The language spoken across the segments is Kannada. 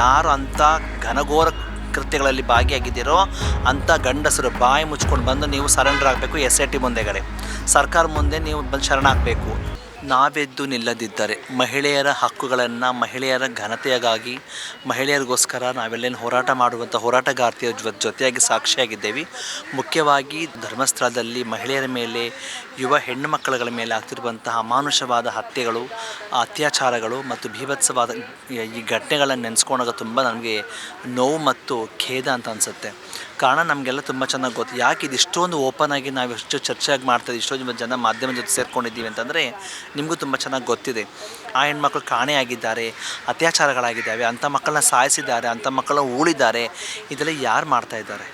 ಯಾರು ಅಂಥ ಘನಘೋರ ಕೃತ್ಯಗಳಲ್ಲಿ ಭಾಗಿಯಾಗಿದ್ದೀರೋ ಅಂಥ ಗಂಡಸರು ಬಾಯಿ ಮುಚ್ಕೊಂಡು ಬಂದು ನೀವು ಸರೆಂಡರ್ ಆಗಬೇಕು ಎಸ್ ಐ ಟಿ ಮುಂದೆಗಡೆ ಸರ್ಕಾರ ಮುಂದೆ ನೀವು ಬಂದು ಶರಣಾಗಬೇಕು. ನಾವೆದ್ದು ನಿಲ್ಲದಿದ್ದರೆ ಮಹಿಳೆಯರ ಹಕ್ಕುಗಳನ್ನು ಮಹಿಳೆಯರ ಘನತೆಯಾಗಿ ಮಹಿಳೆಯರಿಗೋಸ್ಕರ ನಾವೆಲ್ಲೇನು ಹೋರಾಟ ಮಾಡುವಂಥ ಹೋರಾಟಗಾರ್ತಿಯ ಜೊತೆಯಾಗಿ ಸಾಕ್ಷಿಯಾಗಿದ್ದೇವೆ. ಮುಖ್ಯವಾಗಿ ಧರ್ಮಸ್ಥಳದಲ್ಲಿ ಮಹಿಳೆಯರ ಮೇಲೆ, ಯುವ ಹೆಣ್ಣು ಮಕ್ಕಳುಗಳ ಮೇಲೆ ಆಗ್ತಿರುವಂತಹ ಅಮಾನುಷವಾದ ಹತ್ಯೆಗಳು, ಅತ್ಯಾಚಾರಗಳು ಮತ್ತು ಭೀಭತ್ಸವಾದ ಈ- ಘಟನೆಗಳನ್ನು ನೆನೆಸ್ಕೊಂಡಾಗ ತುಂಬ ನನಗೆ ನೋವು ಮತ್ತು ಖೇದ ಅಂತ ಅನಿಸುತ್ತೆ. ಕಾರಣ ನಮಗೆಲ್ಲ ತುಂಬ ಚೆನ್ನಾಗಿ ಗೊತ್ತು. ಯಾಕೆ ಇದು ಇಷ್ಟೊಂದು ಓಪನ್ ಆಗಿ ನಾವು ಎಷ್ಟು ಚರ್ಚೆಯಾಗಿ ಮಾಡ್ತಾಯಿದ್ದೀವಿ ಇಷ್ಟೊಂದು ಜನ ಮಾಧ್ಯಮ ಜೊತೆ ಸೇರ್ಕೊಂಡಿದ್ದೀವಿ ಅಂತಂದರೆ ನಿಮಗೂ ತುಂಬ ಚೆನ್ನಾಗಿ ಗೊತ್ತಿದೆ. ಆ ಹೆಣ್ಮಕ್ಳು ಕಾಣೆಯಾಗಿದ್ದಾರೆ ಅತ್ಯಾಚಾರಗಳಾಗಿದ್ದಾವೆ, ಅಂಥ ಮಕ್ಕಳನ್ನ ಸಾಯಿಸಿದ್ದಾರೆ, ಅಂಥ ಮಕ್ಕಳನ್ನ ಉಳಿದ್ದಾರೆ ಇದೆಲ್ಲ ಯಾರು ಮಾಡ್ತಾ ಇದ್ದಾರೆ?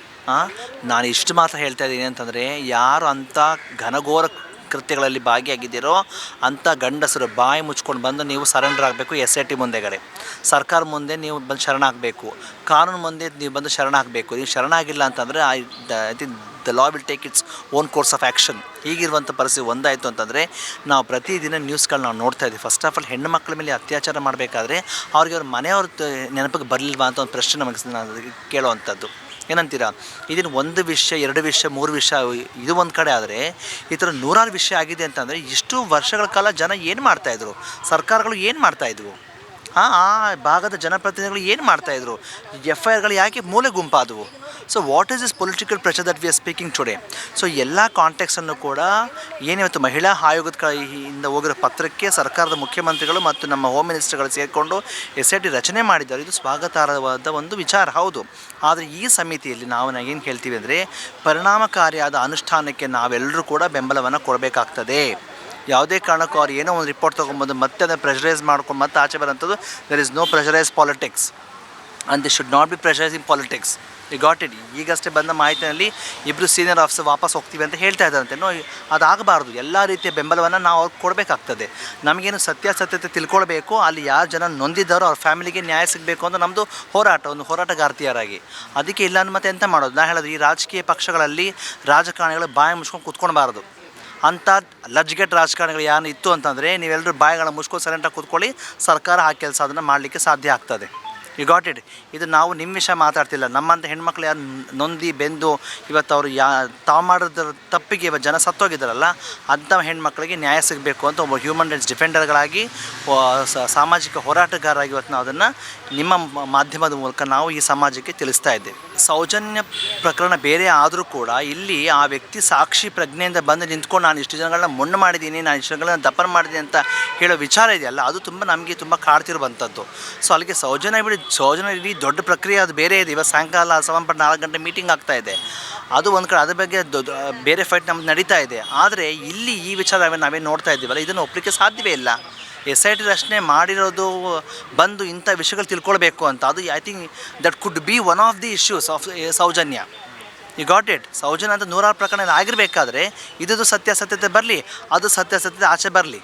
ನಾನು ಇಷ್ಟು ಮಾತ್ರ ಹೇಳ್ತಾ ಇದ್ದೀನಿ ಅಂತಂದರೆ ಯಾರು ಅಂಥ ಘನಘೋರ ಕೃತ್ಯಗಳಲ್ಲಿ ಭಾಗಿಯಾಗಿದ್ದೀರೋ ಅಂಥ ಗಂಡಸರು ಬಾಯಿ ಮುಚ್ಕೊಂಡು ಬಂದು ನೀವು ಸರೆಂಡರ್ ಆಗಬೇಕು ಎಸ್ ಐ ಟಿ ಮುಂದೆಗಡೆ. ಸರ್ಕಾರ ಮುಂದೆ ನೀವು ಬಂದು ಶರಣಾಗಬೇಕು ಕಾನೂನು ಮುಂದೆ ನೀವು ಬಂದು ಶರಣಾಗಬೇಕು ನೀವು ಶರಣಾಗಿಲ್ಲ ಅಂತಂದರೆ I think the law will take its own course of action ಹೀಗಿರುವಂಥ ಪರಿಸ್ಥಿತಿ ಒಂದಾಯಿತು ಅಂತಂದರೆ ನಾವು ಪ್ರತಿದಿನ ನ್ಯೂಸ್ಗಳು ನಾವು ನೋಡ್ತಾ ಇದ್ದೀವಿ. ಫಸ್ಟ್ ಆಫ್ ಆಲ್ ಹೆಣ್ಣು ಮಕ್ಕಳ ಮೇಲೆ ಅತ್ಯಾಚಾರ ಮಾಡಬೇಕಾದ್ರೆ ಅವ್ರಿಗೆ ಅವ್ರ ಮನೆಯವ್ರ ನೆನಪಿಗೆ ಬರಲಿಲ್ವಾ ಅಂತ ಒಂದು ಪ್ರಶ್ನೆ ನಮಗೆ ಕೇಳೋವಂಥದ್ದು. ಏನಂತೀರಾ? ಇದನ್ನು ಒಂದು ವಿಷಯ ಎರಡು ವಿಷಯ ಮೂರು ವಿಷಯ ಇದು ಒಂದು ಕಡೆ ಆದರೆ ಈ ಥರ ನೂರಾರು ವಿಷಯ ಆಗಿದೆ ಅಂತಂದರೆ ಇಷ್ಟು ವರ್ಷಗಳ ಕಾಲ ಜನ ಏನು ಮಾಡ್ತಾಯಿದ್ರು ಸರ್ಕಾರಗಳು ಏನು ಮಾಡ್ತಾಯಿದ್ವು ಹಾಂ, ಆ ಭಾಗದ ಜನಪ್ರತಿನಿಧಿಗಳು ಏನು ಮಾಡ್ತಾಯಿದ್ರು ಎಫ್ ಐ ಆರ್ಗಳು ಯಾಕೆ ಮೂಲೆ ಗುಂಪಾದವು? So what is is political pressure that we are speaking today so ಎಲ್ಲ ಕಾಂಟ್ಯಾಕ್ಟ್ಸನ್ನು ಕೂಡ ಏನಿವತ್ತು ಮಹಿಳಾ ಆಯೋಗದ ಇಂದ ಹೋಗಿರೋ ಪತ್ರಕ್ಕೆ ಸರ್ಕಾರದ ಮುಖ್ಯಮಂತ್ರಿಗಳು ಮತ್ತು ನಮ್ಮ ಹೋಮ್ ಮಿನಿಸ್ಟರ್ಗಳು ಸೇರಿಕೊಂಡು ಎಸ್ ಐ ಟಿ ರಚನೆ ಮಾಡಿದ್ದಾರೆ. ಇದು ಸ್ವಾಗತಾರ್ಹವಾದ ಒಂದು ವಿಚಾರ. ಹೌದು. ಆದರೆ ಈ ಸಮಿತಿಯಲ್ಲಿ ನಾವು ಏನು ಹೇಳ್ತೀವಿ ಅಂದರೆ, ಪರಿಣಾಮಕಾರಿಯಾದ ಅನುಷ್ಠಾನಕ್ಕೆ ನಾವೆಲ್ಲರೂ ಕೂಡ ಬೆಂಬಲವನ್ನು ಕೊಡಬೇಕಾಗ್ತದೆ. ಯಾವುದೇ ಕಾರಣಕ್ಕೂ ಅವ್ರು ಏನೋ ಒಂದು ರಿಪೋರ್ಟ್ ತೊಗೊಂಬಂದು ಮತ್ತೆ ಅದನ್ನು ಪ್ರೆಷರೈಸ್ ಮಾಡ್ಕೊಂಡು ಮತ್ತೆ ಆಚೆ ಬರೋಂಥದ್ದು there is no pressurise politics and they should not be pressurising politics ಈ ಗಾಟ್ ಇಟ್ ಈಗಷ್ಟೇ ಬಂದ ಮಾಹಿತಿಯಲ್ಲಿ ಇಬ್ಬರು ಸೀನಿಯರ್ ಆಫೀಸರ್ ವಾಪಸ್ ಹೋಗ್ತೀವಿ ಅಂತ ಹೇಳ್ತಾ ಇದ್ದಾರಂತೆ. ನೋ ಅದಾಗಬಾರ್ದು. ಎಲ್ಲ ರೀತಿಯ ಬೆಂಬಲವನ್ನು ನಾವು ಅವ್ರಿಗೆ ಕೊಡಬೇಕಾಗ್ತದೆ. ನಮಗೇನು ಸತ್ಯಾಸತ್ಯತೆ ತಿಳ್ಕೊಳ್ಬೇಕು, ಅಲ್ಲಿ ಯಾರು ಜನ ನೊಂದಿದ್ದಾರೋ ಅವ್ರ ಫ್ಯಾಮಿಲಿಗೆ ನ್ಯಾಯ ಸಿಗಬೇಕು ಅಂತ ನಮ್ಮದು ಹೋರಾಟ, ಒಂದು ಹೋರಾಟಗಾರ್ತಿಯರಾಗಿ. ಅದಕ್ಕೆ ಇಲ್ಲ ಮತ್ತೆ ಎಂತ ಮಾಡೋದು? ನಾನು ಹೇಳೋದು, ಈ ರಾಜಕೀಯ ಪಕ್ಷಗಳಲ್ಲಿ ರಾಜಕಾರಣಿಗಳು ಬಾಯಿ ಮುಚ್ಕೊಂಡು ಕೂತ್ಕೊಳ್ಬಾರ್ದು. ಅಂಥ ಲಜ್ಗೆಟ್ ರಾಜಕಾರಣಿಗಳು ಯಾರು ಇತ್ತು ಅಂತಂದರೆ ನೀವೆಲ್ಲರೂ ಬಾಯಿಗಳ ಮುಚ್ಕೊಂಡು ಸೈಲೆಂಟಾಗಿ ಕೂತ್ಕೊಳ್ಳಿ, ಸರ್ಕಾರ ಆ ಕೆಲಸ ಅದನ್ನು ಮಾಡಲಿಕ್ಕೆ ಸಾಧ್ಯ ಆಗ್ತದೆ. ಯು ಗಾಟ್ ಇಟ್ ಇದು ನಾವು ನಿಮ್ಮ ವಿಷಯ ಮಾತಾಡ್ತಿಲ್ಲ. ನಮ್ಮಂಥ ಹೆಣ್ಮಕ್ಳು ಯಾರು ನೊಂದಿ, ಬೆಂದು ಇವತ್ತು ಅವರು ಯಾ, ತಾವು ಮಾಡೋದ್ರ ತಪ್ಪಿಗೆ ಇವತ್ತು ಜನ ಸತ್ತೋಗಿದ್ದಾರಲ್ಲ, ಅಂಥ ಹೆಣ್ಮಕ್ಳಿಗೆ ನ್ಯಾಯ ಸಿಗಬೇಕು ಅಂತ ಒಬ್ಬ ಹ್ಯೂಮನ್ ರೈಟ್ಸ್ ಡಿಫೆಂಡರ್ಗಳಾಗಿ ಸಾಮಾಜಿಕ ಹೋರಾಟಗಾರರಾಗಿ ಇವತ್ತು ನಾವು ಅದನ್ನು ನಿಮ್ಮ ಮಾಧ್ಯಮದ ಮೂಲಕ ನಾವು ಈ ಸಮಾಜಕ್ಕೆ ತಿಳಿಸ್ತಾ ಇದ್ದೇವೆ. ಸೌಜನ್ಯ ಪ್ರಕರಣ ಬೇರೆ ಆದರೂ ಕೂಡ ಇಲ್ಲಿ ಆ ವ್ಯಕ್ತಿ ಸಾಕ್ಷಿ ಪ್ರಜ್ಞೆಯಿಂದ ಬಂದು ನಿಂತ್ಕೊಂಡು ನಾನು ಇಷ್ಟು ಜನಗಳನ್ನ ಮಣ್ಣು ಮಾಡಿದ್ದೀನಿ, ನಾನು ಇಷ್ಟು ಜನಗಳನ್ನ ದಪ್ಪನ ಮಾಡಿದ್ದೀನಿ ಅಂತ ಹೇಳೋ ವಿಚಾರ ಇದೆಯಲ್ಲ, ಅದು ತುಂಬ ನಮಗೆ ತುಂಬ ಕಾಡ್ತಿರುವಂಥದ್ದು. ಸೊ ಅಲ್ಲಿಗೆ ಸೌಜನ್ಯ ಬಿಡಿ, ಸೌಜನ್ಯ ಇಡೀ ದೊಡ್ಡ ಪ್ರಕ್ರಿಯೆ ಅದು ಬೇರೆ ಇದೆ. ಇವತ್ತು ಸಾಯಂಕಾಲ ಸಂಬಂಧಪಟ್ಟ ನಾಲ್ಕು ಗಂಟೆ ಮೀಟಿಂಗ್ ಆಗ್ತಾ ಇದೆ. ಅದು ಒಂದು ಕಡೆ, ಅದ್ರ ಬಗ್ಗೆ ಬೇರೆ ಫೈಟ್ ನಮ್ದು ನಡೀತಾ ಇದೆ. ಆದರೆ ಇಲ್ಲಿ ಈ ವಿಚಾರ ನಾವೇ- ನಾವೇನು ನೋಡ್ತಾ ಇದ್ದೀವಲ್ಲ, ಇದನ್ನು ಒಪ್ಪಲಿಕ್ಕೆ ಸಾಧ್ಯವೇ ಇಲ್ಲ. ಎಸ್ ಐ ಟಿ ರಚನೆ ಮಾಡಿರೋದು ಬಂದು ಇಂಥ ವಿಷಯಗಳು ತಿಳ್ಕೊಳ್ಬೇಕು ಅಂತ. ಅದು I think that could be one of the issues of Sowjanya. You got it Sowjanya ಅಂತ ನೂರಾರು ಪ್ರಕರಣ ಆಗಿರಬೇಕಾದ್ರೆ ಇದ್ದು ಸತ್ಯಾಸತ್ಯತೆ ಬರಲಿ, ಅದು ಸತ್ಯಾಸತ್ಯತೆ ಆಚೆ ಬರಲಿ.